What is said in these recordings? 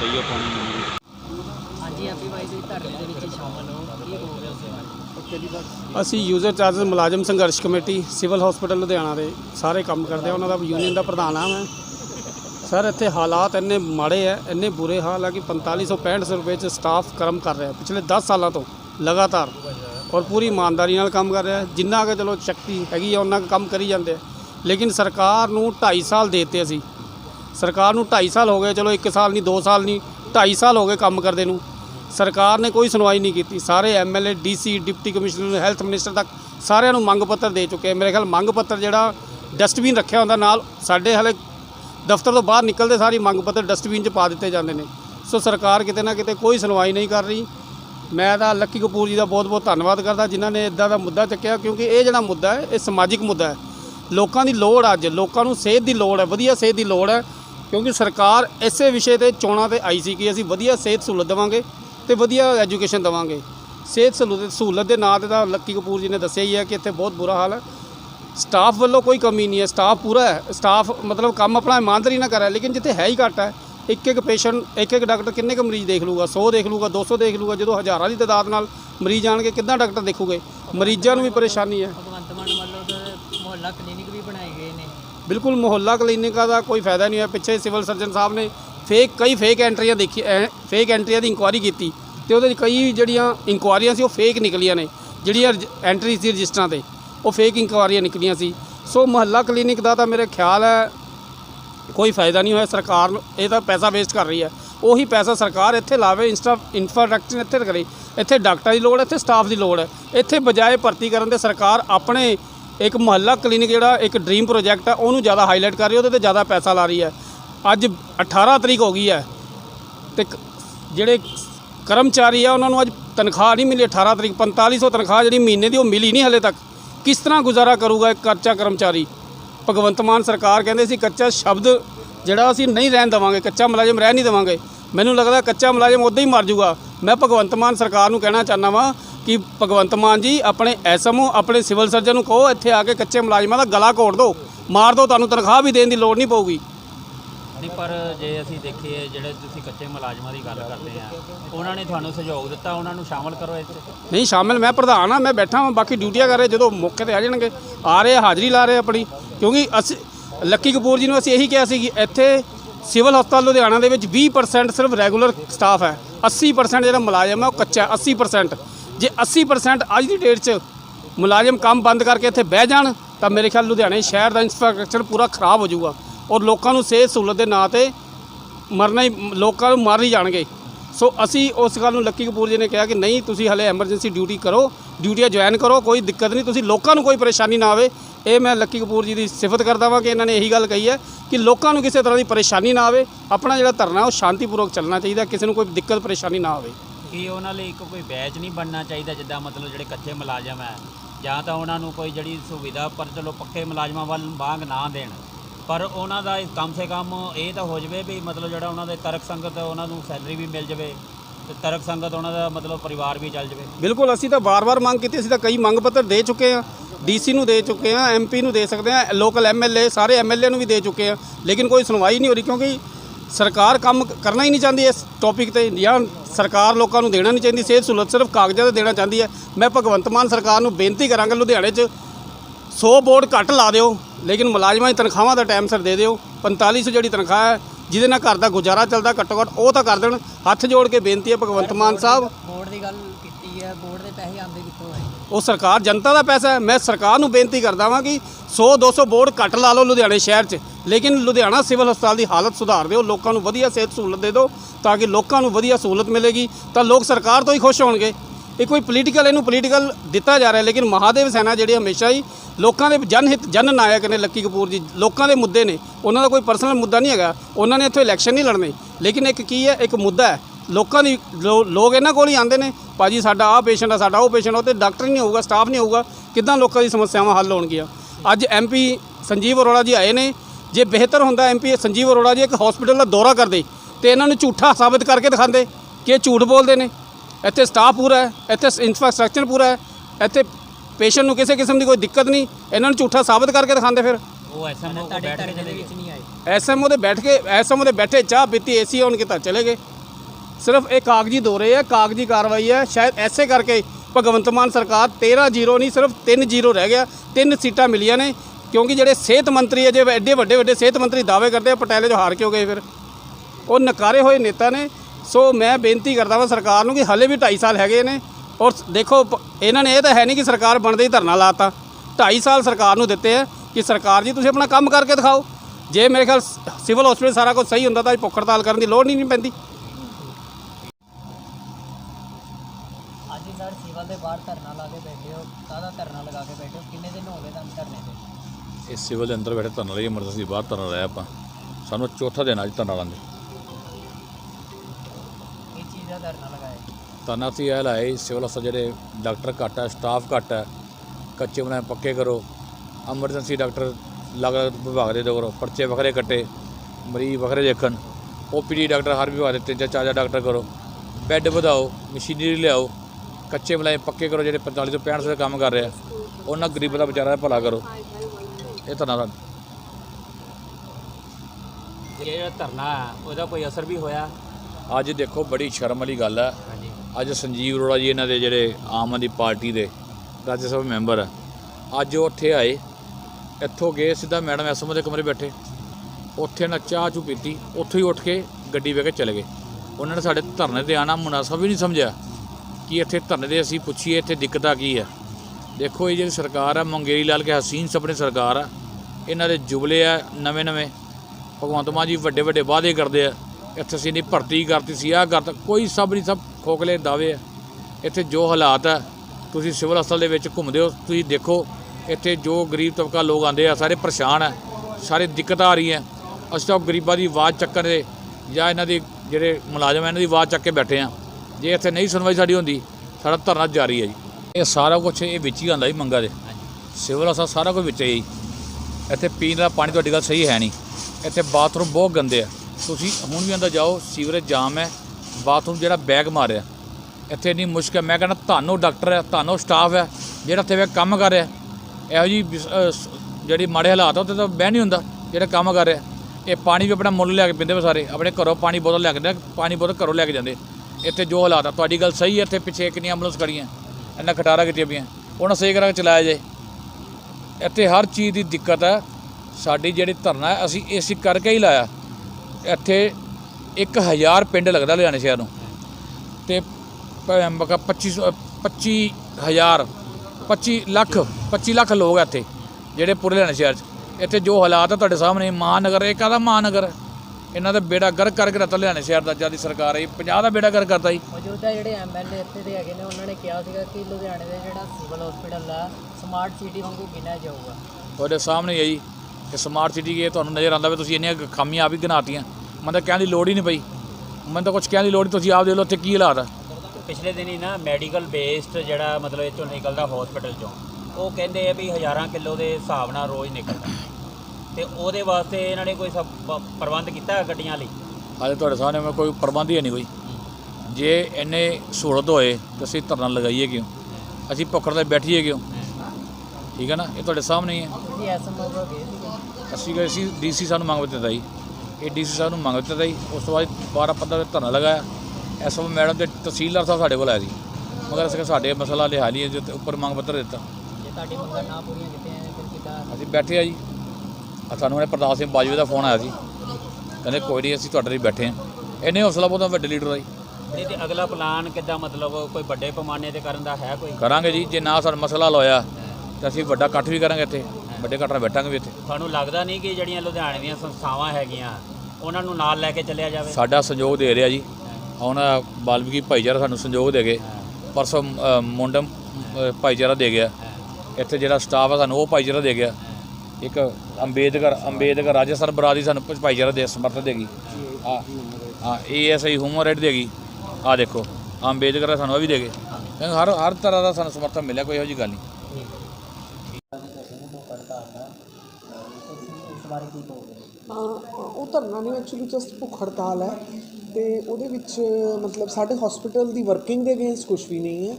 ਦਈਓ ਪਾਣੀ ਮੈਨੂੰ ਹਾਂਜੀ ਐਮਪੀ ਬਾਈ ਤੁਸੀਂ ਧਰਨੇ ਦੇ ਵਿੱਚ ਸ਼ਾਮਲ ਹੋ। ਕੀ ਕਹੋਗੇ ਉਸ ਦੇ ਬਾਰੇ ਅਸੀਂ ਯੂਜ਼ਰ ਚਾਰਜਸ ਮੁਲਾਜ਼ਮ ਸੰਘਰਸ਼ ਕਮੇਟੀ ਸਿਵਲ ਹਸਪੀਟਲ ਲੁਧਿਆਣਾ ਦੇ ਸਾਰੇ ਕੰਮ ਕਰਦੇ ਆ। ਉਹਨਾਂ ਦਾ ਯੂਨੀਅਨ ਦਾ ਪ੍ਰਧਾਨ ਆ ਮੈਂ। ਸਰ ਇੱਥੇ ਹਾਲਾਤ ਇੰਨੇ ਮਾੜੇ ਆ ਇੰਨੇ ਬੁਰੇ ਹਾਲ ਆ ਕਿ 4565 ਰੁਪਏ ਚ ਸਟਾਫ ਕਰਮ ਕਰ ਰਿਹਾ। ਪਿਛਲੇ 10 ਸਾਲਾਂ ਤੋਂ ਲਗਾਤਾਰ ਔਰ ਪੂਰੀ ਇਮਾਨਦਾਰੀ ਨਾਲ ਕੰਮ ਕਰ ਰਿਹਾ। ਜਿੰਨਾ ਕਿ ਚਲੋ ਸ਼ਕਤੀ ਹੈਗੀ ਆ ਉਹਨਾਂ ਕੁ ਕੰਮ ਕਰੀ ਜਾਂਦੇ ਆ। ਲੇਕਿਨ ਸਰਕਾਰ ਨੂੰ 2.5 ਸਾਲ ਦੇਤੇ ਅਸੀਂ। ਸਰਕਾਰ ਨੂੰ 2.5 ਸਾਲ ਹੋ ਗਏ, ਚਲੋ 1 ਸਾਲ ਨਹੀਂ 2 ਸਾਲ ਨਹੀਂ 2.5 ਸਾਲ ਹੋ ਗਏ ਕੰਮ ਕਰਦੇ ਨੂੰ। ਸਰਕਾਰ ਨੇ ਕੋਈ ਸੁਣਵਾਈ ਨਹੀਂ ਕੀਤੀ। ਸਾਰੇ MLA DC deputy commissioner health minister ਤੱਕ ਸਾਰਿਆਂ ਨੂੰ ਮੰਗ ਪੱਤਰ ਦੇ ਚੁੱਕੇ ਮੇਰੇ ਖਿਆਲ ਮੰਗ ਪੱਤਰ ਜਿਹੜਾ ਡਸਟਬਿਨ ਰੱਖਿਆ ਹੁੰਦਾ ਨਾਲ, ਸਾਡੇ ਹਲੇ ਦਫ਼ਤਰ ਤੋਂ ਬਾਹਰ ਨਿਕਲਦੇ ਸਾਰੀ ਮੰਗ ਪੱਤਰ ਡਸਟਬਿਨ 'ਚ ਪਾ ਦਿੱਤੇ ਜਾਂਦੇ ਨੇ। ਸੋ ਸਰਕਾਰ ਕਿਤੇ ਨਾ ਕਿਤੇ ਕੋਈ ਸੁਣਵਾਈ ਨਹੀਂ ਕਰ ਰਹੀ। ਮੈਂ ਤਾਂ ਲੱਕੀ ਕਪੂਰ ਜੀ ਦਾ ਬਹੁਤ-ਬਹੁਤ ਧੰਨਵਾਦ ਕਰਦਾ, ਜਿਨ੍ਹਾਂ ਨੇ ਇਦਾਂ ਦਾ ਮੁੱਦਾ ਚੱਕਿਆ, ਕਿਉਂਕਿ ਇਹ ਜਿਹੜਾ ਮੁੱਦਾ ਹੈ, ਇਹ ਸਮਾਜਿਕ ਮੁੱਦਾ ਹੈ। ਲੋਕਾਂ ਦੀ ਲੋੜ ਅੱਜ, ਲੋਕਾਂ ਨੂੰ ਸਿਹਤ ਦੀ ਲੋੜ ਹੈ, ਵਧੀਆ ਸਿਹਤ ਦੀ ਲੋੜ ਹੈ। ਕਿਉਂਕਿ ਸਰਕਾਰ ਇਸੇ ਵਿਸ਼ੇ ਤੇ ਚੋਣਾਂ ਤੇ ਆਈ ਸੀ ਕਿ ਅਸੀਂ ਵਧੀਆ ਸਿਹਤ ਸਹੂਲਤ ਦੇਵਾਂਗੇ ਤੇ ਵਧੀਆ ਐਜੂਕੇਸ਼ਨ ਦੇਵਾਂਗੇ। ਸਿਹਤ ਸਹੂਲਤ ਸਹੂਲਤ ਦੇ ਨਾਂ ਤੇ ਤਾਂ ਲੱਕੀ ਕਪੂਰ ਜੀ ਨੇ ਦੱਸਿਆ ਹੀ ਹੈ ਕਿ ਇੱਥੇ ਬਹੁਤ ਬੁਰਾ ਹਾਲ ਹੈ। ਸਟਾਫ ਵੱਲੋਂ ਕੋਈ ਕਮੀ ਨਹੀਂ ਹੈ, ਸਟਾਫ ਪੂਰਾ ਹੈ। ਸਟਾਫ ਮਤਲਬ ਕੰਮ ਆਪਣਾ ਇਮਾਨਦਾਰੀ ਨਾਲ ਕਰ ਰਿਹਾ, ਲੇਕਿਨ ਜਿੱਥੇ ਹੈ ਹੀ ਘੱਟ ਹੈ। ਇੱਕ ਇੱਕ ਪੇਸ਼ੈਂਟ ਇੱਕ ਇੱਕ ਡਾਕਟਰ ਕਿੰਨੇ ਕੁ ਮਰੀਜ਼ ਦੇਖ ਲੂਗਾ 100 ਦੇਖ ਲੂਗਾ 200 ਦੇਖ ਲੂਗਾ ਜਦੋਂ ਹਜ਼ਾਰਾਂ ਦੀ ਤਾਦਾਦ ਨਾਲ ਮਰੀਜ਼ ਆਣਗੇ, ਕਿੱਦਾਂ ਡਾਕਟਰ ਦੇਖੂਗੇ? ਮਰੀਜ਼ਾਂ ਨੂੰ ਵੀ ਪਰੇਸ਼ਾਨੀ ਹੈ। ਭਗਵੰਤ ਮਾਨ ਵੱਲੋਂ ਮੁਹੱਲਾ ਕਲੀਨਿਕ ਬਿਲਕੁਲ ਮੁਹੱਲਾ ਕਲੀਨਿਕਾਂ ਦਾ ਕੋਈ ਫਾਇਦਾ ਨਹੀਂ ਹੋਇਆ। ਪਿੱਛੇ ਸਿਵਲ ਸਰਜਨ ਸਾਹਿਬ ਨੇ ਫੇਕ ਕਈ ਫੇਕ ਐਂਟਰੀਆਂ ਦੇਖੀ ਫੇਕ ਐਂਟਰੀਆਂ ਦੀ ਇਨਕੁਆਇਰੀ ਕੀਤੀ ਤੇ ਉਹਦੇ 'ਚ ਕਈ ਜਿਹੜੀਆਂ ਇਨਕੁਆਇਰੀਆਂ ਸੀ ਉਹ ਫੇਕ ਨਿਕਲੀਆਂ ਨੇ, ਜਿਹੜੀਆਂ ਐਂਟਰੀ ਸੀ ਰਜਿਸਟਰਾਂ ਤੇ, ਉਹ ਫੇਕ ਇਨਕੁਆਇਰੀਆਂ ਨਿਕਲੀਆਂ ਸੀ। ਸੋ ਮੁਹੱਲਾ ਕਲੀਨਿਕ ਦਾ ਤਾਂ ਮੇਰੇ ਖਿਆਲ ਹੈ ਕੋਈ ਫਾਇਦਾ ਨਹੀਂ ਹੋਇਆ। ਸਰਕਾਰ ਇਹ ਤਾਂ ਪੈਸਾ ਵੇਸਟ ਕਰ ਰਹੀ ਹੈ। ਉਹੀ ਪੈਸਾ ਸਰਕਾਰ ਇੱਥੇ ਲਾਵੇ, ਇੰਸਟਾ ਇਨਫਰਾਸਟ੍ਰਕਚਰ ਇੱਥੇ ਕਰੇ। ਇੱਥੇ ਡਾਕਟਰਾਂ ਦੀ ਲੋੜ ਹੈ, ਇੱਥੇ ਸਟਾਫ ਦੀ ਲੋੜ ਹੈ। ਇੱਥੇ ਬਜਾਏ ਭਰਤੀ ਕਰਨ ਦੇ ਸਰਕਾਰ ਆਪਣੇ ਇੱਕ ਮੁਹੱਲਾ ਕਲੀਨਿਕ ਜਿਹੜਾ, ਇੱਕ ਡ੍ਰੀਮ ਪ੍ਰੋਜੈਕਟ ਆ, ਉਹਨੂੰ ਜ਼ਿਆਦਾ ਹਾਈਲਾਈਟ ਕਰ ਰਹੀ ਹੈ, ਉਹਦੇ ਤੇ ਜ਼ਿਆਦਾ ਪੈਸਾ ਲਾ ਰਹੀ ਹੈ। ਅੱਜ 18 ਤਰੀਕ ਹੋ ਗਈ ਹੈ ਤੇ ਕ- ਜਿਹੜੇ ਕਰਮਚਾਰੀ ਆ, ਉਹਨਾਂ ਨੂੰ ਅੱਜ ਤਨਖਾਹ ਨਹੀਂ ਮਿਲੀ 18 ਤਰੀਕ 4500 ਤਨਖਾਹ ਜਿਹੜੀ ਮਹੀਨੇ ਦੀ, ਉਹ ਮਿਲੀ ਨਹੀਂ ਹਲੇ ਤੱਕ। ਕਿਸ ਤਰ੍ਹਾਂ ਗੁਜ਼ਾਰਾ ਕਰੂਗਾ ਇੱਕ ਕੱਚਾ ਕਰਮਚਾਰੀ? ਭਗਵੰਤ ਮਾਨ ਸਰਕਾਰ ਕਹਿੰਦੇ ਸੀ, ਕੱਚਾ ਸ਼ਬਦ ਜਿਹੜਾ ਅਸੀਂ ਨਹੀਂ ਰਹਿਣ ਦੇਵਾਂਗੇ, ਕੱਚਾ ਮੁਲਾਜ਼ਮ ਰਹਿ ਨਹੀਂ ਦੇਵਾਂਗੇ। ਮੈਨੂੰ ਲੱਗਦਾ ਕੱਚਾ ਮੁਲਾਜ਼ਮ ਉਦਾਂ ਹੀ ਮਰ ਜਾਊਗਾ। ਮੈਂ ਭਗਵੰਤ ਮਾਨ ਸਰਕਾਰ ਨੂੰ ਕਹਿਣਾ ਚਾਹੁੰਦਾ ਵਾਂ ਕਿ ਭਗਵੰਤ ਮਾਨ ਜੀ ਆਪਣੇ ਐਸਐਮਓ ਆਪਣੇ ਸਿਵਲ ਸਰਜਨ ਨੂੰ ਕਹੋ ਇੱਥੇ ਆ ਕੇ ਕੱਚੇ ਮੁਲਾਜ਼ਮਾਂ ਦਾ ਗਲਾ ਘੋੜ ਦਿਓ। ਮਾਰ ਦਿਓ ਤੁਹਾਨੂੰ ਤਨਖਾਹ ਵੀ ਦੇਣ ਦੀ ਲੋੜ ਨਹੀਂ ਪਊਗੀ। ਨਹੀਂ ਪਰ ਜੇ ਅਸੀਂ ਦੇਖੀਏ ਜਿਹੜੇ ਤੁਸੀਂ ਕੱਚੇ ਮੁਲਾਜ਼ਮਾਂ ਦੀ ਗੱਲ ਕਰਦੇ ਆ ਉਹਨਾਂ ਨੇ ਤੁਹਾਨੂੰ ਸਹਿਯੋਗ ਦਿੱਤਾ ਉਹਨਾਂ ਨੂੰ ਸ਼ਾਮਲ ਕਰੋ ਇੱਥੇ। ਨਹੀਂ ਸ਼ਾਮਿਲ ਮੈਂ ਪ੍ਰਧਾਨ ਆ ਮੈਂ ਬੈਠਾ ਹਾਂ ਬਾਕੀ ਡਿਊਟੀਆਂ ਕਰ ਰਹੇ ਜਦੋਂ ਮੌਕੇ ਤੇ ਆ ਜਾਣਗੇ ਆ ਰਹੇ ਹਾਜ਼ਰੀ ਲਾ ਰਹੇ ਆਪਣੀ। ਕਿਉਂਕਿ ਅਸੀਂ ਲੱਕੀ ਕਪੂਰ ਜੀ ਨੂੰ ਅਸੀਂ ਇਹੀ ਕਿਹਾ ਸੀ ਕਿ ਇੱਥੇ ਸਿਵਲ ਹਸਪਤਾਲ ਲੁਧਿਆਣਾ ਦੇ ਵਿੱਚ 20% ਸਿਰਫ ਰੈਗੂਲਰ ਸਟਾਫ ਹੈ। 80% ਜਿਹੜਾ ਮੁਲਾਜ਼ਮ ਹੈ ਉਹ ਕੱਚਾ ਹੈ 80% ਜੇ 80% ਅੱਜ ਦੀ ਡੇਟ 'ਚ ਮੁਲਾਜ਼ਮ ਕੰਮ ਬੰਦ ਕਰਕੇ ਇੱਥੇ ਬਹਿ ਜਾਣ, ਤਾਂ ਮੇਰੇ ਖਿਆਲ ਲੁਧਿਆਣੇ ਸ਼ਹਿਰ ਦਾ ਇਨਫਰਾਸਟ੍ਰਕਚਰ ਪੂਰਾ ਖਰਾਬ ਹੋ ਜਾਊਗਾ ਔਰ ਲੋਕਾਂ ਨੂੰ ਸਿਹਤ ਸਹੂਲਤ ਦੇ ਨਾਂ ਤੇ ਮਰਨਾ ਹੀ, ਲੋਕਾਂ ਨੂੰ ਮਾਰ ਹੀ ਜਾਣਗੇ। ਸੋ ਅਸੀਂ ਉਸ ਗੱਲ ਨੂੰ ਲੱਕੀ ਕਪੂਰ ਜੀ ਨੇ ਕਿਹਾ ਕਿ ਨਹੀਂ, ਤੁਸੀਂ ਹਲੇ ਐਮਰਜੈਂਸੀ ਡਿਊਟੀ ਕਰੋ ਡਿਊਟੀਆਂ ਜੁਆਇਨ ਕਰੋ, ਕੋਈ ਦਿੱਕਤ ਨਹੀਂ, ਤੁਸੀਂ ਲੋਕਾਂ ਨੂੰ ਕੋਈ ਪਰੇਸ਼ਾਨੀ ਨਾ ਆਵੇ। ਇਹ ਮੈਂ ਲੱਕੀ ਕਪੂਰ ਜੀ ਦੀ ਸਿਫਤ ਕਰਦਾ ਵਾਂ ਕਿ ਇਹਨਾਂ ਨੇ ਇਹੀ ਗੱਲ ਕਹੀ ਹੈ ਕਿ ਲੋਕਾਂ ਨੂੰ ਕਿਸੇ ਤਰ੍ਹਾਂ ਦੀ ਪਰੇਸ਼ਾਨੀ ਨਾ ਆਵੇ, ਆਪਣਾ ਜਿਹੜਾ ਧਰਨਾ ਉਹ ਸ਼ਾਂਤੀਪੂਰਵਕ ਚੱਲਣਾ ਚਾਹੀਦਾ, ਕਿਸੇ ਨੂੰ ਕੋਈ ਦਿੱਕਤ ਪਰੇਸ਼ਾਨੀ ਨਾ ਆਵੇ। ਕੀ ਉਹਨਾਂ ਲਈ ਇੱਕ ਕੋਈ ਬੈਚ ਨਹੀਂ ਬਣਨਾ ਚਾਹੀਦਾ ਜਿੱਦਾਂ ਮਤਲਬ ਜਿਹੜੇ ਕੱਚੇ ਮੁਲਾਜ਼ਮ ਹੈ, ਜਾਂ ਤਾਂ ਉਹਨਾਂ ਨੂੰ ਕੋਈ ਜਿਹੜੀ ਸੁਵਿਧਾ ਪਰ ਚਲੋ ਪੱਕੇ ਮੁਲਾਜ਼ਮਾਂ ਵੱਲ ਵਾਂਗ ਨਾ ਦੇਣ। ਪਰ ਉਹਨਾਂ ਦਾ ਕਮ ਸੇ ਕਮ ਇਹ ਤਾਂ ਹੋ ਜਵੇ ਵੀ ਮਤਲਬ ਜਿਹੜਾ ਉਹਨਾਂ ਦੇ ਤਰਕ ਸੰਗਤ ਉਹਨਾਂ ਨੂੰ ਸੈਲਰੀ ਵੀ ਮਿਲ ਜਵੇ ਤੇ ਤਰਕ ਸੰਗਤ, ਉਹਨਾਂ ਦਾ ਮਤਲਬ ਪਰਿਵਾਰ ਵੀ ਚੱਲ ਜਵੇ। ਬਿਲਕੁਲ, ਅਸੀਂ ਤਾਂ ਵਾਰ-ਵਾਰ ਮੰਗ ਕੀਤੀ, ਅਸੀਂ ਤਾਂ ਕਈ ਮੰਗ ਪੱਤਰ ਦੇ ਚੁੱਕੇ ਹਾਂ। ਡੀਸੀ ਨੂੰ ਦੇ ਚੁੱਕੇ ਹਾਂ ਐਮਪੀ ਨੂੰ ਦੇ ਸਕਦੇ ਹਾਂ, ਲੋਕਲ ਐਮਐਲਏ ਸਾਰੇ ਐਮਐਲਏ ਨੂੰ ਵੀ ਦੇ ਚੁੱਕੇ ਹਾਂ। ਲੇਕਿਨ ਕੋਈ ਸੁਣਵਾਈ ਨਹੀਂ ਹੋ ਰਹੀ, ਕਿਉਂਕਿ ਸਰਕਾਰ ਕੰਮ ਕਰਨਾ ਹੀ ਨਹੀਂ ਚਾਹੁੰਦੀ ਇਸ ਟੌਪਿਕ ਤੇ, ਜਾਂ ਸਰਕਾਰ ਲੋਕਾਂ ਨੂੰ ਦੇਣਾ ਨਹੀਂ ਚਾਹੁੰਦੀ, ਸਿਹਤ ਸਹੂਲਤ ਸਿਰਫ ਕਾਗਜ਼ਾਂ ਤੇ ਦੇਣਾ ਚਾਹੁੰਦੀ ਹੈ। ਮੈਂ ਭਗਵੰਤ ਮਾਨ ਸਰਕਾਰ ਨੂੰ ਬੇਨਤੀ ਕਰਾਂਗਾ, ਲੁਧਿਆਣੇ 'ਚ 100 ਬੋਰਡ ਘੱਟ ਲਾ ਦਿਓ, ਲੇਕਿਨ ਮੁਲਾਜ਼ਮਾਂ ਦੀ ਤਨਖਾਹਾਂ ਦਾ ਟਾਈਮ ਸਿਰ ਦੇ ਦਿਓ। 4500 ਜਿਹੜੀ ਤਨਖਾਹ ਹੈ ਜਿਹਦੇ ਨਾਲ ਘਰ ਦਾ ਗੁਜ਼ਾਰਾ ਚੱਲਦਾ ਘੱਟੋ ਘੱਟ ਉਹ ਤਾਂ ਕਰ ਦੇਣ। ਹੱਥ ਜੋੜ ਕੇ ਬੇਨਤੀ ਹੈ ਭਗਵੰਤ ਮਾਨ ਸਾਹਿਬ। ਬੋਰਡ ਦੀ ਗੱਲ ਕੀਤੀ ਹੈ ਬੋਰਡ ਦੇ ਪੈਸੇ ਆਉਂਦੇ ਕਿੱਥੋਂ ਹੈ ਉਹ ਸਰਕਾਰ ਜਨਤਾ ਦਾ ਪੈਸਾ ਹੈ। ਮੈਂ ਸਰਕਾਰ ਨੂੰ ਬੇਨਤੀ ਕਰਦਾ ਵਾਂ ਕਿ 100 200 ਬੋਰਡ ਘੱਟ ਲਾ ਲਓ ਲੁਧਿਆਣੇ ਸ਼ਹਿਰ 'ਚ। ਲੇਕਿਨ ਲੁਧਿਆਣਾ ਸਿਵਲ ਹਸਪਤਾਲ ਦੀ ਹਾਲਤ ਸੁਧਾਰ ਦਿਓ। ਲੋਕਾਂ ਨੂੰ ਵਧੀਆ ਸਿਹਤ ਸਹੂਲਤ ਦੇ ਦਿਓ ਤਾਂ ਕਿ ਲੋਕਾਂ ਨੂੰ ਵਧੀਆ ਸਹੂਲਤ ਮਿਲੇਗੀ। ਤਾਂ ਲੋਕ ਸਰਕਾਰ ਤੋਂ ਹੀ ਖੁਸ਼ ਹੋਣਗੇ। ਇਹ ਕੋਈ ਪੋਲੀਟੀਕਲ ਇਹਨੂੰ ਪੋਲੀਟੀਕਲ ਦਿੱਤਾ ਜਾ ਰਿਹਾ, ਲੇਕਿਨ ਮਹਾਦੇਵ ਸੈਨਾ ਜਿਹੜੇ ਹਮੇਸ਼ਾ ਹੀ ਲੋਕਾਂ ਦੇ ਜਨਹਿਤ ਜਨ ਨਾਇਕ ਨੇ ਲੱਕੀ ਕਪੂਰ ਜੀ, ਲੋਕਾਂ ਦੇ ਮੁੱਦੇ ਨੇ। ਉਹਨਾਂ ਦਾ ਕੋਈ ਪਰਸਨਲ ਮੁੱਦਾ ਨਹੀਂ ਹੈਗਾ। ਉਹਨਾਂ ਨੇ ਇੱਥੇ ਇਲੈਕਸ਼ਨ ਨਹੀਂ ਲੜਨੇ। ਲੇਕਿਨ ਇੱਕ ਕੀ ਹੈ, ਇੱਕ ਮੁੱਦਾ ਹੈ। ਲੋਕਾਂ ਦੀ, ਲੋ- ਲੋਕ ਇਹਨਾਂ ਕੋਲ ਹੀ ਆਉਂਦੇ ਨੇ। ਭਾਜੀ, ਸਾਡਾ ਆਹ ਪੇਸ਼ੈਂਟ ਆ, ਸਾਡਾ ਉਹ ਪੇਸ਼ੈਂਟ ਆ ਤੇ ਡਾਕਟਰ ਨਹੀਂ ਹੋਊਗਾ ਸਟਾਫ ਨਹੀਂ ਹੋਊਗਾ। ਕਿੱਦਾਂ ਲੋਕਾਂ ਦੀ ਸਮੱਸਿਆਵਾਂ ਹੱਲ ਹੋਣਗੀਆਂ? ਅੱਜ ਐਮਪੀ ਸੰਜੀਵ ਅਰੋੜਾ ਜੀ ਆਏ ਨੇ। ਜੇ ਬਿਹਤਰ ਹੁੰਦਾ ਐਮਪੀ ਸੰਜੀਵ ਅਰੋੜਾ ਜੀ ਇੱਕ ਹਸਪੀਟਲ ਦਾ ਦੌਰਾ ਕਰਦੇ ਤੇ ਇਹਨਾਂ ਨੂੰ ਝੂਠਾ ਸਾਬਤ ਕਰਕੇ ਦਿਖਾਉਂਦੇ ਕਿ ਇਹ ਝੂਠ ਬੋਲਦੇ ਨੇ। ਇੱਥੇ ਸਟਾਫ ਪੂਰਾ ਹੈ ਇੱਥੇ ਇਨਫਰਾਸਟ੍ਰਕਚਰ ਪੂਰਾ ਹੈ ਇੱਥੇ ਪੇਸ਼ੈਂਟ ਨੂੰ ਕਿਸੇ ਕਿਸਮ ਦੀ ਕੋਈ ਦਿੱਕਤ ਨਹੀਂ ਇਹਨਾਂ ਨੂੰ ਝੂਠਾ ਸਾਬਤ ਕਰਕੇ ਦਿਖਾਉਂਦੇ ਫਿਰ। ਉਹ ਐਸਐਮਓ ਕੋ ਤੁਹਾਡੇ ਬੈਠ ਕੇ ਦੇ ਵਿੱਚ ਨਹੀਂ ਆਏ। ਐਸਐਮਓ ਦੇ ਬੈਠ ਕੇ ਐਸਐਮਓ ਦੇ ਬੈਠੇ ਚਾਹ ਪੀਤੀ ਏਸੀ ਔਨ ਕੀਤਾ ਚਲੇ ਗਏ। ਸਿਰਫ ਇਹ ਕਾਗਜ਼ੀ ਦੌਰੇ ਹੈ ਕਾਗਜ਼ੀ ਕਾਰਵਾਈ ਹੈ ਸ਼ਾਇਦ ਐਸੇ ਕਰਕੇ ਭਗਵੰਤ ਮਾਨ ਸਰਕਾਰ 13 ਜ਼ੀਰੋ ਨਹੀਂ ਸਿਰਫ 3 ਜ਼ੀਰੋ ਰਹਿ ਗਿਆ ਤਿੰਨ ਸੀਟਾਂ ਮਿਲੀਆਂ ਨੇ ਕਿਉਂਕਿ ਜਿਹੜੇ ਸਿਹਤ ਮੰਤਰੀ ਹੈ ਜੇ ਐਡੇ ਵੱਡੇ ਵੱਡੇ ਸਿਹਤ ਮੰਤਰੀ ਦਾਅਵੇ ਕਰਦੇ ਆ ਪਟਿਆਲੇ 'ਚ ਹਾਰ ਕਿਉਂ ਗਏ ਫਿਰ। ਉਹ ਨਕਾਰੇ ਹੋਏ ਨੇਤਾ ਨੇ ਸੋ ਮੈਂ ਬੇਨਤੀ ਕਰਦਾ ਹਾਂ ਸਰਕਾਰ ਨੂੰ ਕਿ ਹਲੇ ਵੀ 2.5 ਸਾਲ ਹੈਗੇ ਨੇ ਔਰ ਦੇਖੋ ਇਹਨਾਂ ਨੇ ਇਹ ਤਾਂ ਹੈ ਨਹੀਂ ਕਿ ਸਰਕਾਰ ਬਣਦੇ ਹੀ ਧਰਨਾ ਲਾਤਾ। 2.5 ਸਾਲ ਸਰਕਾਰ ਨੂੰ ਦਿੱਤੇ ਆ ਕਿ ਸਰਕਾਰ ਜੀ ਤੁਸੀਂ ਆਪਣਾ ਕੰਮ ਕਰਕੇ ਦਿਖਾਓ। ਜੇ ਮੇਰੇ ਖਿਆਲ ਸਿਵਲ ਹਸਪੀਟਲ ਸਾਰਾ ਕੁਝ ਸਹੀ ਹੁੰਦਾ ਤਾਂ ਅੱਜ ਭੁੱਖ ਹੜਤਾਲ ਕਰਨ ਦੀ ਲੋੜ ਨਹੀਂ ਨਹੀਂ ਪੈਂਦੀ। ਅੱਜ ਸਰ ਸਿਵਲ ਦੇ ਬਾਹਰ ਧਰਨਾ ਲਾ ਕੇ ਬੈਠੇ ਹੋ ਕਾਹਦਾ ਧਰਨਾ ਲਗਾ ਕੇ ਬੈਠੇ ਹੋ? ਕਿੰਨੇ ਦਿਨ ਹੋ ਗਏ ਤੁਹਾਨੂੰ ਧਰਨੇ ਤੇ? ਇਸ ਸਿਵਲ ਦੇ ਅੰਦਰ ਬੈਠੇ ਧਰਨਾ ਲਈ ਐਮਰਜੈਂਸੀ ਬਾਹਰ ਧਰਨਾ ਲਾਇਆ ਆਪਾਂ। ਸਾਨੂੰ ਚੌਥਾ ਦਿਨ ਅੱਜ ਧਰਨਾ ਲਾਉਂਦੇ ਇਹ ਚੀਜ਼ ਦਾ ਧਰਨਾ ਲਗਾਇਆ ਧਰਨਾ ਅਸੀਂ ਇਹ ਲਾਇਆ ਜੀ, ਸਿਵਲ ਹਸਪਤਾਲ ਜਿਹੜੇ ਡਾਕਟਰ ਘੱਟ ਹੈ ਸਟਾਫ ਘੱਟ ਹੈ ਕੱਚੇ ਬਣਾਏ ਪੱਕੇ ਕਰੋ ਐਮਰਜੈਂਸੀ ਡਾਕਟਰ ਅਲੱਗ ਅਲੱਗ ਵਿਭਾਗ ਦੇ ਕਰੋ ਪਰਚੇ ਵੱਖਰੇ ਕੱਟੇ ਮਰੀਜ਼ ਵੱਖਰੇ ਦੇਖਣ ਓਪੀਡੀ ਡਾਕਟਰ ਹਰ ਵਿਭਾਗ ਦੇ ਤਿੰਨ ਚਾਰ ਚਾਰ ਡਾਕਟਰ ਕਰੋ ਬੈੱਡ ਵਧਾਓ ਮਸ਼ੀਨਰੀ ਲਿਆਓ ਕੱਚੇ ਬਣਾਏ ਪੱਕੇ ਕਰੋ ਜਿਹੜੇ 45 ਤੋਂ 65 ਸਾਲ ਕੰਮ ਕਰ ਰਹੇ ਉਹਨਾਂ ਗਰੀਬਾਂ ਦਾ ਵਿਚਾਰਾ ਦਾ ਭਲਾ ਕਰੋ। ਇਹ ਧਰਨਾ ਦਾ ਜਿਹੜਾ ਧਰਨਾ ਹੈ, ਉਹਦਾ ਕੋਈ ਅਸਰ ਵੀ ਹੋਇਆ? ਅੱਜ ਦੇਖੋ ਬੜੀ ਸ਼ਰਮ ਵਾਲੀ ਗੱਲ ਹੈ। ਅੱਜ ਸੰਜੀਵ ਅਰੋੜਾ ਜੀ ਇਹਨਾਂ ਦੇ ਜਿਹੜੇ ਆਮ ਆਦਮੀ ਪਾਰਟੀ ਦੇ ਰਾਜ ਸਭਾ ਮੈਂਬਰ ਆ ਅੱਜ ਉਹ ਉੱਥੇ ਆਏ ਇੱਥੋਂ ਗਏ ਸਿੱਧਾ ਮੈਡਮ ਐਸਐਮਓ ਦੇ ਕਮਰੇ ਬੈਠੇ। ਉੱਥੇ ਨਾ ਚਾਹ ਚੂ ਪੀਤੀ ਉੱਥੋਂ ਹੀ ਉੱਠ ਕੇ ਗੱਡੀ ਵੇ ਕੇ ਚਲੇ ਗਏ। ਉਹਨਾਂ ਨੇ ਸਾਡੇ ਧਰਨੇ ਤੇ ਆਣਾ ਮੁਨਾਸਬ ਹੀ ਨਹੀਂ ਸਮਝਿਆ ਕਿ ਇੱਥੇ ਧਰਨੇ ਦੇ ਅਸੀਂ ਪੁੱਛੀਏ ਇੱਥੇ ਦਿੱਕਤਾਂ ਕੀ ਆ। ਦੇਖੋ ਇਹ ਜਿਹੜੀ ਸਰਕਾਰ ਆ ਮੰਗੇਰੀ ਲਾਲ ਕੇ ਹਸੀਨ ਸੁਪਨੇ ਸਰਕਾਰ ਆ। ਇਹਨਾਂ ਦੇ ਜੁਬਲੇ ਆ ਨਵੇਂ ਨਵੇਂ ਭਗਵੰਤ ਮਾਨ ਜੀ ਵੱਡੇ ਵੱਡੇ ਵਾਅਦੇ ਕਰਦੇ ਆ। ਇੱਥੇ ਅਸੀਂ ਨਹੀਂ ਭਰਤੀ ਕਰਤੀ ਸੀ, ਆਹ ਕਰਤਾ ਕੋਈ ਸਭ ਨਹੀਂ, ਸਭ ਖੋਖਲੇ ਦਾਅਵੇ ਆ। ਇੱਥੇ ਜੋ ਹਾਲਾਤ ਆ, ਤੁਸੀਂ ਸਿਵਲ ਹਸਪਤਾਲ ਦੇ ਵਿੱਚ ਘੁੰਮਦੇ ਹੋ, ਤੁਸੀਂ ਦੇਖੋ, ਇੱਥੇ ਜੋ ਗਰੀਬ ਤਬਕਾ ਲੋਕ ਆਉਂਦੇ ਆ, ਸਾਰੇ ਪਰੇਸ਼ਾਨ ਆ, ਸਾਰੇ ਦਿੱਕਤ ਆ ਰਹੀ ਹੈ ਅਸੀਂ ਤਾਂ ਗਰੀਬਾਂ ਦੀ ਆਵਾਜ਼ ਚੱਕਣ ਦੇ ਜਾਂ ਇਹਨਾਂ ਦੇ ਜਿਹੜੇ ਮੁਲਾਜ਼ਮ ਆ, ਇਹਨਾਂ ਦੀ ਆਵਾਜ਼ ਚੱਕ ਕੇ ਬੈਠੇ ਆ। ਜੇ ਇੱਥੇ ਨਹੀਂ ਸੁਣਵਾਈ ਸਾਡੀ ਹੁੰਦੀ, ਸਾਡਾ ਧਰਨਾ ਜਾਰੀ ਹੈ ਜੀ। ਇਹ ਸਾਰਾ ਕੁਝ ਇਹ ਵਿੱਚ ਹੀ ਆਉਂਦਾ ਜੀ ਮੰਗਾ ਦੇ। ਸਿਵਲ ਹਸਪਤਾਲ ਸਾਰਾ ਕੁਝ ਵਿੱਚ ਹੈ ਜੀ। ਇੱਥੇ ਪੀਣ ਦਾ ਪਾਣੀ ਤੁਹਾਡੀ ਗੱਲ ਸਹੀ ਹੈ ਨਹੀਂ। ਇੱਥੇ ਬਾਥਰੂਮ ਬਹੁਤ ਗੰਦੇ ਆ। ਤੁਸੀਂ ਹੁਣ ਵੀ ਅੰਦਰ ਜਾਓ, ਸੀਵਰੇਜ ਜਾਮ ਹੈ, ਬਾਥਰੂਮ ਜਿਹੜਾ ਬੈਗ ਮਾਰਿਆ। ਇੱਥੇ ਇੰਨੀ ਮੁਸ਼ਕਲ ਹੈ। ਮੈਂ ਕਹਿੰਦਾ ਤੁਹਾਨੂੰ ਡਾਕਟਰ ਹੈ, ਤੁਹਾਨੂੰ ਸਟਾਫ ਹੈ, ਜਿਹੜਾ ਇੱਥੇ ਵੇ ਕੰਮ ਕਰ ਰਿਹਾ। ਇਹੋ ਜੀ ਜਿਹੜੀ ਮਾੜੇ ਹਾਲਾਤ ਆ, ਉੱਥੇ ਤਾਂ ਬਹਿ ਨਹੀਂ ਹੁੰਦਾ, ਜਿਹੜਾ ਕੰਮ ਕਰ ਰਿਹਾ। ਇਹ ਪਾਣੀ ਵੀ ਆਪਣਾ ਮੁੱਲ ਲੈ ਕੇ ਪੀਂਦੇ ਵੇ ਸਾਰੇ, ਆਪਣੇ ਘਰੋਂ ਪਾਣੀ ਬੋਤਲ ਲੈ ਕੇ ਜਾਂਦੇ ਪਾਣੀ ਬੋਤਲ ਘਰੋਂ ਲੈ ਕੇ ਜਾਂਦੇ। ਇੱਥੇ ਜੋ ਹਾਲਾਤ ਆ, ਤੁਹਾਡੀ ਗੱਲ ਸਹੀ ਹੈ, ਇੱਥੇ ਪਿੱਛੇ ਕਿੰਨੀਆਂ ਐਂਬੂਲੈਂਸ ਖੜੀਆਂ, ਇੰਨਾ ਖਟਾਰਾ ਕੀਤੀਆਂ ਪਈਆਂ। ਉਹਨਾਂ ਸਹੀ ਕਰਾ ਕੇ ਚਲਾਇਆ ਜਾਏ। ਇੱਥੇ ਹਰ ਚੀਜ਼ ਦੀ ਦਿੱਕਤ ਹੈ, ਸਾਡੀ ਜਿਹੜੀ ਧਰਨਾ ਹੈ, ਅਸੀਂ ਏਸੀ ਕਰਕੇ ਹੀ ਲਾਇਆ। ਇੱਥੇ 1000 ਪਿੰਡ ਲੱਗਦਾ ਲੁਧਿਆਣੇ ਸ਼ਹਿਰ ਨੂੰ। ਤੇ ਮਗਾ 25 25000 25 ਲੱਖ 25 ਲੱਖ ਲੋਕ ਆ ਇੱਥੇ ਜਿਹੜੇ ਪੂਰੇ ਲੁਧਿਆਣੇ ਸ਼ਹਿਰ 'ਚ। ਇੱਥੇ ਜੋ ਹਾਲਾਤ ਆ ਤੁਹਾਡੇ ਸਾਹਮਣੇ ਮਹਾਨਗਰ ਇਹ ਕਾਹਦਾ ਮਹਾਨਗਰ? ਹੈ? ਇਹਨਾਂ ਦਾ ਬੇੜਾ ਗਰਕ ਕਰਕੇ ਰੱਤਾ ਲੁਧਿਆਣੇ ਸ਼ਹਿਰ ਦਾ ਜਦ ਦੀ ਸਰਕਾਰ ਆਈ 50 ਦਾ ਬੇੜਾ ਗਰਕ ਕਰਤਾ ਜੀ। ਮੌਜੂਦਾ ਜਿਹੜੇ ਐਮਐਲਏ ਇੱਥੇ ਦੇ ਹੈਗੇ ਨੇ ਉਹਨਾਂ ਨੇ ਕਿਹਾ ਸੀਗਾ ਕਿ ਲੁਧਿਆਣੇ ਦੇ ਜਿਹੜਾ ਸਿਵਲ ਹਸਪੀਟਲ ਆ ਸਮਾਰਟ ਸਿਟੀ ਵਾਂਗੂ ਗਿਣਿਆ ਜਾਊਗਾ। ਤੁਹਾਡੇ ਸਾਹਮਣੇ ਹੀ ਹੈ ਜੀ। ਕਿ ਸਮਾਰਟ ਸਿਟੀ ਇਹ ਤੁਹਾਨੂੰ ਨਜ਼ਰ ਆਉਂਦਾ ਵੀ ਤੁਸੀਂ ਇੰਨੀਆਂ ਖਾਮੀਆਂ ਆਪ ਹੀ ਗਿਣਾਤੀਆਂ। ਮੈਨੂੰ ਤਾਂ ਕਹਿਣ ਦੀ ਲੋੜ ਹੀ ਨਹੀਂ ਪਈ। ਮੈਨੂੰ ਤਾਂ ਕੁਝ ਕਹਿਣ ਦੀ ਲੋੜ ਨਹੀਂ ਤੁਸੀਂ ਆਪ ਦੇਖ ਲਓ ਉੱਥੇ ਕੀ ਹਾਲਾਤ ਆ। ਪਿਛਲੇ ਦਿਨੀ ਨਾ ਮੈਡੀਕਲ ਬੇਸਡ ਜਿਹੜਾ ਮਤਲਬ ਇਹ ਚੋਂ ਨਿਕਲਦਾ ਹਸਪੀਟਲ ਚੋਂ ਉਹ ਕਹਿੰਦੇ ਆ ਵੀ ਹਜ਼ਾਰਾਂ ਕਿਲੋ ਦੇ ਹਿਸਾਬ ਨਾਲ ਰੋਜ਼ ਨਿਕਲਦਾ। ਤੇ ਉਹਦੇ ਵਾਸਤੇ ਇਹਨਾਂ ਨੇ ਕੋਈ ਪ੍ਰਬੰਧ ਕੀਤਾ ਹੈ ਗੱਡੀਆਂ ਲਈ? ਹਾਲੇ ਤੁਹਾਡੇ ਸਾਹਮਣੇ ਮੈਂ ਕੋਈ ਪ੍ਰਬੰਧ ਹੀ ਨਹੀਂ ਕੋਈ। ਜੇ ਇੰਨੇ ਸਹੂਲਤ ਹੋਏ ਤਾਂ ਅਸੀਂ ਧਰਨਾ ਲਗਾਈਏ ਕਿਉਂ? ਅਸੀਂ ਭੁੱਖੜ ਤੇ ਬੈਠੀਏ ਕਿਉਂ? ਠੀਕ ਹੈ ਨਾ? ਇਹ ਤੁਹਾਡੇ ਸਾਹਮਣੇ ਹੀ ਹੈ। ਅਸੀਂ ਗਏ ਸੀ ਡੀਸੀ ਸਾਨੂੰ ਮੰਗ ਦਿੱਤਾ ਜੀ। ਇਹ ਡੀਸੀ ਸਾਹਿਬ ਨੂੰ ਮੰਗ ਦਿੱਤਾ ਜੀ। ਉਸ ਤੋਂ ਬਾਅਦ 12 15 ਦੇ ਧਰਨਾ ਲਗਾਇਆ। ਐਸਐਮ ਮੈਡਮ ਤੇ ਤਹਿਸੀਲਦਾਰ ਸਾਹਿਬ ਸਾਡੇ ਕੋਲ ਆਏ ਸੀ ਮਗਰ ਅਸੀਂ ਕਿਹਾ ਸਾਡੇ ਮਸਲਾ ਲਿਆ ਲਈ ਜੋ ਉੱਪਰ ਮੰਗ ਪੱਤਰ ਦਿੱਤਾ। ਜੇ ਤੁਹਾਡੀ ਮੰਗਾਂ ਨਾ ਪੂਰੀਆਂ ਕੀਤੀਆਂ ਫਿਰ ਕਿੱਦਾਂ? ਅਸੀਂ ਬੈਠੇ ਆ ਜੀ। ਆ ਸਾਨੂੰ ਹੁਣੇ ਪ੍ਰਤਾਪ ਸਿੰਘ ਬਾਜਵੇ ਦਾ ਫੋਨ ਆਇਆ ਸੀ। ਕਹਿੰਦੇ ਕੋਈ ਨਹੀਂ ਅਸੀਂ ਤੁਹਾਡੇ ਲਈ ਬੈਠੇ ਆ। ਇਹਨੇ ਹੌਸਲਾ ਬਹੁਤ ਵੱਡੇ ਲੀਡਰ ਦਾ ਜੀ। ਨਹੀਂ ਤੇ ਅਗਲਾ ਪਲਾਨ ਕਿੱਦਾਂ ਮਤਲਬ ਕੋਈ ਵੱਡੇ ਪੈਮਾਨੇ ਤੇ ਕਰਨ ਦਾ ਹੈ ਕੋਈ? ਕਰਾਂਗੇ ਜੀ। ਜੇ ਨਾ ਸਾਡਾ ਮਸਲਾ ਹੱਲ ਹੋਇਆ ਤਾਂ ਅਸੀਂ ਵੱਡਾ ਇਕੱਠ ਵੀ ਕਰਾਂਗੇ ਇੱਥੇ। ਵੱਡੇ ਨਾਲ ਬੈਠਾਂਗੇ ਵੀ ਇੱਥੇ। ਤੁਹਾਨੂੰ ਲੱਗਦਾ ਨਹੀਂ ਕਿ ਜਿਹੜੀਆਂ ਲੁਧਿਆਣੇ ਦੀਆਂ ਸੰਸਥਾਵਾਂ ਹੈਗੀਆਂ ਉਹਨਾਂ ਨੂੰ ਨਾਲ ਲੈ ਕੇ ਚੱਲਿਆ ਜਾਵੇ? ਸਾਡਾ ਸੰਯੋਗ ਦੇ ਰਿਹਾ ਜੀ। ਹੁਣ ਬਾਲਮੀਕੀ ਭਾਈਚਾਰਾ ਸਾਨੂੰ ਸੰਯੋਗ ਦੇ ਗਏ। ਪਰਸੋਂ ਮੁੰਡਮ ਭਾਈਚਾਰਾ ਦੇ ਗਿਆ। ਇੱਥੇ ਜਿਹੜਾ ਸਟਾਫ ਆ ਸਾਨੂੰ ਉਹ ਭਾਈਚਾਰਾ ਦੇ ਗਿਆ। ਇੱਕ ਅੰਬੇਦਕਰ ਅੰਬੇਦਕਰ ਰਾਜਸਥਾਨ ਬਰਾਦਰੀ ਸਾਨੂੰ ਭਾਈਚਾਰਾ ਦੇ ਸਮਰਥਨ ਦੇਗੀ ਆ ਹਾਂ। ਏਐਸਆਈ ਹਿਊਮਨ ਰਾਈਟ ਦੇਗੀ ਆ ਦੇਖੋ ਅੰਬੇਦਕਰ ਸਾਨੂੰ ਇਹ ਵੀ ਦੇ ਗਏ। ਹਰ ਹਰ ਤਰ੍ਹਾਂ ਦਾ ਸਾਨੂੰ ਸਮਰਥਨ ਮਿਲਿਆ ਕੋਈ ਇਹੋ ਜਿਹੀ ਗੱਲ ਨਹੀਂ। ਬਾਰੇ ਕੀ ਕਹੋਗੇ? ਉਹ ਧਰਨਾ ਨਹੀਂ ਐਕਚੁਅਲੀ ਜਸਟ ਭੁੱਖ ਹੜਤਾਲ ਹੈ ਤੇ ਉਹਦੇ ਵਿੱਚ, ਮਤਲਬ ਸਾਡੇ ਹਸਪੀਟਲ ਦੀ ਵਰਕਿੰਗ ਦੇ ਅਗੇਂਸਟ ਕੁਝ ਵੀ ਨਹੀਂ ਹੈ।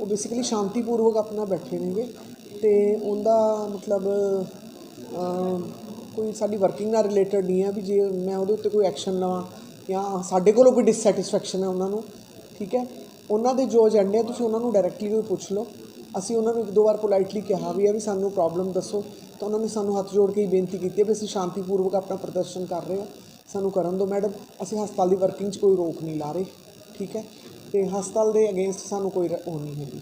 ਉਹ ਬੇਸਿਕਲੀ ਸ਼ਾਂਤੀਪੂਰਵਕ ਆਪਣਾ ਬੈਠੇ ਨੇਗੇ ਤੇ ਉਹਦਾ ਮਤਲਬ ਕੋਈ ਸਾਡੀ ਵਰਕਿੰਗ ਨਾਲ ਰਿਲੇਟਡ ਨਹੀਂ ਹੈ ਵੀ ਜੇ ਮੈਂ ਉਹਦੇ ਉੱਤੇ ਕੋਈ ਐਕਸ਼ਨ ਲਵਾਂ ਜਾਂ ਸਾਡੇ ਕੋਲੋਂ ਕੋਈ ਡਿਸਸੈਟੀਸਫੈਕਸ਼ਨ ਹੈ ਉਹਨਾਂ ਨੂੰ, ਠੀਕ ਹੈ? ਉਹਨਾਂ ਦੇ ਜੋ ਏਜੰਡੇ ਆ ਤੁਸੀਂ ਉਹਨਾਂ ਨੂੰ ਡਾਇਰੈਕਟਲੀ ਕੋਈ ਪੁੱਛ ਲਓ। ਅਸੀਂ ਉਹਨਾਂ ਨੂੰ ਇੱਕ ਦੋ ਵਾਰ ਪੋਲਾਈਟਲੀ ਕਿਹਾ ਵੀ ਹੈ ਵੀ ਸਾਨੂੰ ਪ੍ਰੋਬਲਮ ਦੱਸੋ। ਤਾਂ ਉਹਨਾਂ ਨੇ ਸਾਨੂੰ ਹੱਥ ਜੋੜ ਕੇ ਹੀ ਬੇਨਤੀ ਕੀਤੀ ਹੈ ਵੀ ਅਸੀਂ ਸ਼ਾਂਤੀਪੂਰਵਕ ਆਪਣਾ ਪ੍ਰਦਰਸ਼ਨ ਕਰ ਰਹੇ ਹਾਂ। ਸਾਨੂੰ ਕਰਨ ਦਿਓ ਮੈਡਮ ਅਸੀਂ ਹਸਪਤਾਲ ਦੀ ਵਰਕਿੰਗ 'ਚ ਕੋਈ ਰੋਕ ਨਹੀਂ ਲਾ ਰਹੇ ਠੀਕ ਹੈ? ਤੇ ਹਸਪਤਾਲ ਦੇ ਅਗੇਂਸਟ ਸਾਨੂੰ ਕੋਈ ਉਹ ਨਹੀਂ ਹੈਗੀ।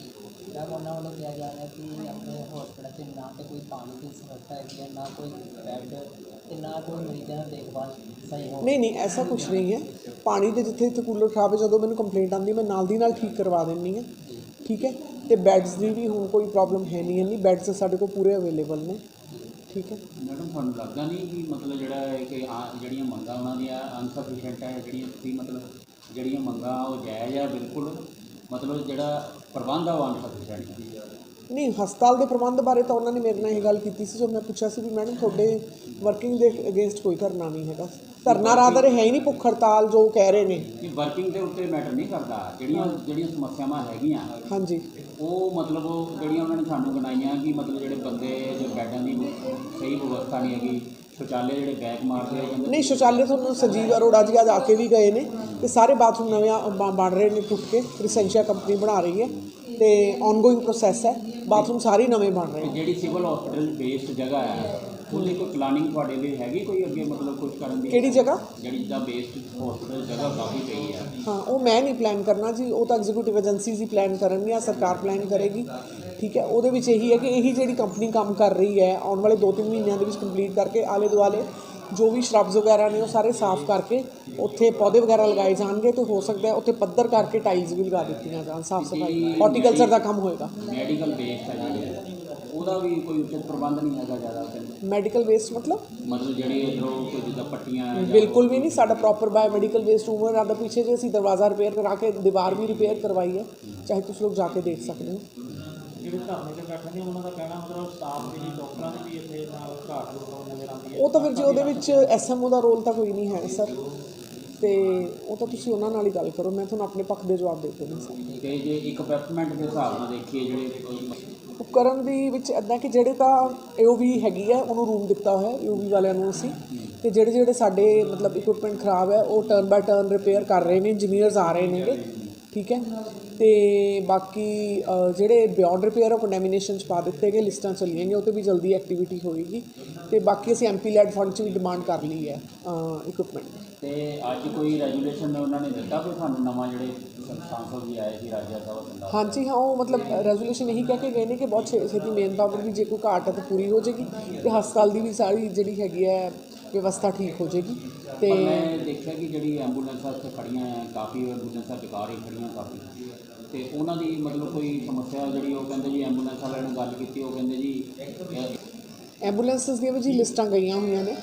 ਮੈਮ ਉਹਨਾਂ ਵੱਲੋਂ ਕਿਹਾ ਜਾ ਰਿਹਾ ਕਿ ਆਪਣੇ ਹਸਪਤਾਲ 'ਚ ਨਾ ਤੇ ਕੋਈ ਪਾਣੀ ਦੀ ਸਮੱਸਿਆ ਹੈਗੀ ਹੈ ਨਾ ਕੋਈ ਬੈੱਡ ਤੇ ਨਾ ਕੋਈ ਮਰੀਜ਼ਾਂ ਦੀ ਦੇਖਭਾਲ ਸਹੀ ਹੋ ਨਹੀਂ ਨਹੀਂ ਐਸਾ ਕੁਝ ਨਹੀਂ ਹੈ। ਪਾਣੀ ਦੇ ਜਿੱਥੇ ਜਿੱਥੇ ਕੂਲਰ ਖਰਾਬ ਹੈ ਜਦੋਂ ਮੈਨੂੰ ਕੰਪਲੇਂਟ ਆਉਂਦੀ ਮੈਂ ਨਾਲ ਦੀ ਨਾਲ ਠੀਕ ਕਰਵਾ ਦਿੰਦੀ ਹਾਂ ਠੀਕ ਹੈ? ਤੇ ਬੈੱਡਸ ਦੀ ਵੀ ਹੁਣ ਕੋਈ ਪ੍ਰੋਬਲਮ ਹੈ ਨਹੀਂ ਇੰਨੀ ਬੈੱਡਸ ਸਾਡੇ ਕੋਲ ਪੂਰੇ ਅਵੇਲੇਬਲ ਨੇ। ਠੀਕ ਹੈ। ਮੈਡਮ ਤੁਹਾਨੂੰ ਲੱਗਦਾ ਨਹੀਂ ਕਿ ਮਤਲਬ ਜਿਹੜਾ ਹੈ ਕਿ ਆ ਜਿਹੜੀਆਂ ਮੰਗਾਂ ਉਹਨਾਂ ਦੀਆਂ ਅਨਸਫੀਸ਼ੀਐਂਟ ਹੈ ਜਿਹੜੀਆਂ ਤੁਸੀਂ ਮਤਲਬ ਜਿਹੜੀਆਂ ਮੰਗਾਂ ਉਹ ਜਾਇਜ਼ ਆ ਬਿਲਕੁਲ ਮਤਲਬ ਜਿਹੜਾ ਪ੍ਰਬੰਧ ਆ ਉਹ ਅਨਸਫੀਸ਼ੀਐਂਟ ਹੈ ਨਹੀਂ ਹਸਪਤਾਲ ਦੇ ਪ੍ਰਬੰਧ ਬਾਰੇ ਤਾਂ ਉਹਨਾਂ ਨੇ ਮੇਰੇ ਨਾਲ ਇਹ ਗੱਲ ਕੀਤੀ ਸੀ ਜੋ ਮੈਂ ਪੁੱਛਿਆ ਸੀ ਵੀ ਮੈਡਮ ਤੁਹਾਡੇ ਵਰਕਿੰਗ ਦੇ ਅਗੇਂਸਟ ਕੋਈ ਧਰਨਾ ਨਹੀਂ ਹੈਗਾ। ਧਰਨਾ ਰਾਦਰ ਹੈ ਹੀ ਨਹੀਂ ਭੁੱਖ ਹੜਤਾਲ ਜੋ ਕਹਿ ਰਹੇ ਨੇ। ਕਿ ਵਰਕਿੰਗ ਦੇ ਉੱਤੇ ਮੈਟਰ ਨਹੀਂ ਕਰਦਾ। ਜਿਹੜੀਆਂ ਜਿਹੜੀਆਂ ਸਮੱਸਿਆਵਾਂ ਹੈਗੀਆਂ ਹਾਂਜੀ। ਉਹ ਮਤਲਬ ਉਹ ਜਿਹੜੀਆਂ ਉਹਨਾਂ ਨੇ ਸਾਨੂੰ ਗਣਾਈਆਂ ਕਿ ਮਤਲਬ ਜਿਹੜੇ ਬੰਦੇ ਜੋ ਬੈੱਡਾਂ ਦੀ ਸਹੀ ਵਿਵਸਥਾ ਨਹੀਂ ਹੈਗੀ ਸ਼ੌਚਾਲੇ ਜਿਹੜੇ ਬੈਕ ਮਾਰਦੇ ਆ ਨਹੀਂ ਸ਼ੌਚਾਲਯ ਤੁਹਾਨੂੰ ਸੰਜੀਵ ਅਰੋੜਾ ਜੀ ਅੱਜ ਆ ਕੇ ਵੀ ਗਏ ਨੇ ਤੇ ਸਾਰੇ ਬਾਥਰੂਮ ਨਵੇਂ ਬਣ ਰਹੇ ਨੇ ਟੁੱਟ ਕੇ ਰਿਸੈਂਸ਼ੀਆ ਕੰਪਨੀ ਬਣਾ ਰਹੀ ਹੈ ਤੇ ਆਨਗੋਇੰਗ ਪ੍ਰੋਸੈਸ ਹੈ ਬਾਥਰੂਮ ਸਾਰੇ ਨਵੇਂ ਬਣ ਰਹੇ ਨੇ। ਜਿਹੜੀ ਸਿਵਲ ਹਸਪੀਟਲ ਬੇਸਡ ਜਗ੍ਹਾ ਹੈ ਉਹਦੀ ਕੋਈ ਪਲਾਨਿੰਗ ਤੁਹਾਡੇ ਲਈ ਹੈਗੀ ਕੋਈ ਅੱਗੇ ਮਤਲਬ ਕੁਝ ਕਰਨ ਦੀ ਕਿਹੜੀ ਜਗ੍ਹਾ? ਜਿਹੜੀ ਜਿੱਦਾਂ ਬੇਸਡ ਹਸਪੀਟਲ ਜਗ੍ਹਾ ਕਾਫੀ ਪਈ ਹੈ ਹਾਂ ਉਹ ਮੈਂ ਨਹੀਂ ਪਲਾਨ ਕਰਨਾ ਜੀ ਉਹ ਤਾਂ ਐਗਜ਼ੀਕਿਊਟਿਵ ਏਜੰਸੀਜ਼ ਹੀ ਪਲਾਨ ਕਰਨਗੀਆਂ ਸਰਕਾਰ ਪਲਾਨ ਕਰੇਗੀ। ਠੀਕ ਹੈ ਉਹਦੇ ਵਿੱਚ ਇਹੀ ਹੈ ਕਿ ਇਹੀ ਜਿਹੜੀ ਕੰਪਨੀ ਕੰਮ ਕਰ ਰਹੀ ਹੈ ਆਉਣ ਵਾਲੇ 2-3 ਮਹੀਨਿਆਂ ਦੇ ਵਿੱਚ ਕੰਪਲੀਟ ਕਰਕੇ ਆਲੇ ਦੁਆਲੇ ਜੋ ਵੀ ਸ਼ਰਬਸ ਵਗੈਰਾ ਨੇ ਉਹ ਸਾਰੇ ਸਾਫ਼ ਕਰਕੇ ਉੱਥੇ ਪੌਦੇ ਵਗੈਰਾ ਲਗਾਏ ਜਾਣਗੇ ਤੇ ਹੋ ਸਕਦਾ ਹੈ ਉੱਥੇ ਪੱਧਰ ਕਰਕੇ ਟਾਈਲਸ ਵੀ ਲਗਾ ਦਿੱਤੀਆਂ ਜਾਣ ਸਾਫ਼ ਸਫ਼ਾਈ। ਹਾਰਟੀਕਲਚਰ ਦਾ ਕੰਮ ਹੋਏਗਾ। ਮੈਡੀਕਲ ਬੇਸਡ ਹੈ। ਉਹਦਾ ਵੀ ਕੋਈ ਉਚਿਤ ਪ੍ਰਬੰਧ ਨਹੀਂ ਹੈਗਾ ਜ਼ਿਆਦਾ। ਮੈਡੀਕਲ ਵੇਸਟ ਮਤਲਬ? ਮਤਲਬ ਜਿਹੜੀ ਇਧਰੋਂ ਕੋਈ ਜਿੱਦਾਂ ਪੱਟੀਆਂ ਬਿਲਕੁਲ ਵੀ ਨਹੀਂ ਸਾਡਾ ਪ੍ਰੋਪਰ ਬਾਇਓਮੈਡੀਕਲ ਵੇਸਟ ਰੂਮ ਹੈ ਦਾ ਪਿੱਛੇ ਜੇ ਅਸੀਂ ਦਰਵਾਜ਼ਾ ਰਿਪੇਅਰ ਕਰਾ ਕੇ ਦੀਵਾਰ ਵੀ ਰਿਪੇਅਰ ਕਰਵਾਈ ਹੈ ਚਾਹੇ ਤੁਸੀਂ ਲੋਕ ਜਾ ਕੇ ਦੇਖ ਸਕਦੇ ਹੋ। ਜਿਹੜੇ ਧਰਨੇ ਤੇ ਬੈਠੇ ਨੇ ਉਹਨਾਂ ਦਾ ਕਹਿਣਾ ਮਤਲਬ ਸਟਾਫ ਦੀ ਜੀ ਡਾਕਟਰਾਂ ਦੀ ਵੀ ਇੱਥੇ ਨਾਲ ਘਾਟ ਨਜ਼ਰ ਆਉਂਦੀ ਹੈ। ਉਹ ਤਾਂ ਫਿਰ ਜੀ ਉਹਦੇ ਵਿੱਚ ਐਸਐਮਓ ਦਾ ਰੋਲ ਤਾਂ ਕੋਈ ਨਹੀਂ ਹੈ ਸਰ। ਤੇ ਉਹ ਤਾਂ ਤੁਸੀਂ ਉਹਨਾਂ ਨਾਲ ਹੀ ਗੱਲ ਕਰੋ ਮੈਂ ਤੁਹਾਨੂੰ ਆਪਣੇ ਪੱਖ ਦੇ ਜਵਾਬ ਦੇ ਦੇਣੇ ਸਰ। ਜੇ ਇਕਵਿਪਮੈਂਟ ਦੇ ਹਿਸਾਬ ਨਾਲ ਦੇਖੀਏ ਜਿਹੜੇ ਉਪਕਰਨ ਦੀ ਵਿੱਚ ਇਦਾਂ ਕਿ ਜਿਹੜੇ ਤਾਂ ਏਓਵੀ ਹੈਗੀ ਹੈ ਉਹਨੂੰ ਰੂਮ ਦਿੱਤਾ ਹੋਇਆ ਏਓਵੀ ਵਾਲਿਆਂ ਨੂੰ ਅਸੀਂ। ਤੇ ਜਿਹੜੇ ਜਿਹੜੇ ਸਾਡੇ ਮਤਲਬ ਇਕਵਿਪਮੈਂਟ ਖਰਾਬ ਹੈ ਉਹ ਟਰਨ ਬਾਈ ਟਰਨ ਰਿਪੇਅਰ ਕਰ ਰਹੇ ਨੇ ਇੰਜੀਨੀਅਰਸ ਆ ਰਹੇ ਨੇਗੇ, ਠੀਕ ਹੈ। ਤੇ ਬਾਕੀ ਜਿਹੜੇ ਬਿਯੋਂਡ ਰਿਪੇਅਰ ਉਹ ਕੰਡੈਮੀਨੇਸ਼ਨ ਚ ਪਾ ਦਿੱਤੇ ਗਏ ਲਿਸਟਾਂ ਚੱਲੀਆਂ ਗਈਆਂ, ਉਹ ਤੇ ਵੀ ਜਲਦੀ ਐਕਟੀਵਿਟੀ ਹੋਏਗੀ। ਤੇ ਬਾਕੀ ਅਸੀਂ ਐਮਪੀ ਲੈਡ ਫੰਡ ਚ ਵੀ ਡਿਮਾਂਡ ਕਰ ਲਈ ਹੈ ਇਕਵਿਪਮੈਂਟ ਤੇ ਅੱਜ ਕੋਈ ਰੈਜੂਲੇਸ਼ਨ ਉਹਨਾਂ ਨੇ ਦਿੱਤਾ ਕੋਈ ਤੁਹਾਨੂੰ ਨਵਾਂ ਜਿਹੜੇ ਹਾਂਜੀ ਹਾਂ ਉਹ ਮਤਲਬ ਰੈਜ਼ੋਲੂਸ਼ਨ ਇਹੀ ਕਹਿ ਕੇ ਗਏ ਨੇ ਕਿ ਬਹੁਤ ਛੇ- ਛੇਤੀ ਮੇਨ ਪਾਵਰ ਵੀ ਜੇ ਕੋਈ ਘਾਟ ਹੈ ਤਾਂ ਪੂਰੀ ਹੋ ਜਾਏਗੀ ਤੇ ਹਸਪਤਾਲ ਦੀ ਵੀ ਸਾਰੀ ਜਿਹੜੀ ਹੈਗੀ ਹੈ ਵਿਵਸਥਾ ਠੀਕ ਹੋ ਜਾਏਗੀ ਤੇ ਪਰ ਮੈਂ ਦੇਖਿਆ ਕਿ ਜਿਹੜੀ ਐਂਬੂਲੈਂਸਾਂ ਇੱਥੇ ਖੜੀਆਂ ਆ ਕਾਫੀ ਐਂਬੂਲੈਂਸਾਂ ਟਿਕਾਰ ਹੀ ਖੜੀਆਂ ਕਾਫੀ। ਤੇ ਉਹਨਾਂ ਦੀ ਮਤਲਬ ਕੋਈ ਸਮੱਸਿਆ ਜਿਹੜੀ ਉਹ ਕਹਿੰਦੇ ਜੀ ਐਂਬੂਲੈਂਸ ਵਾਲਿਆਂ ਨਾਲ ਗੱਲ ਕੀਤੀ ਉਹ ਕਹਿੰਦੇ ਜੀ ਇਹ- ਐਂਬੂਲੈਂਸਸ ਦੀਆਂ ਵੀ ਜੀ ਲਿਸਟਾਂ ਗਈਆਂ ਹੋਈਆਂ ਨੇ।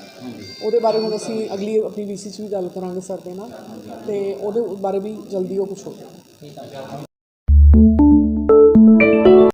ਉਹਦੇ ਬਾਰੇ ਹੁਣ ਅਸੀਂ ਅਗਲੀ ਆਪਣੀ ਵੀਸੀ 'ਚ ਵੀ ਗੱਲ ਕਰਾਂਗੇ ਸਰ ਦੇ ਨਾਲ। ਤੇ ਉਹਦੇ ਬਾਰੇ ਵੀ ਜਲਦੀ ਉਹ ਕੁਝ ਹੋ ਜਾਏਗਾ।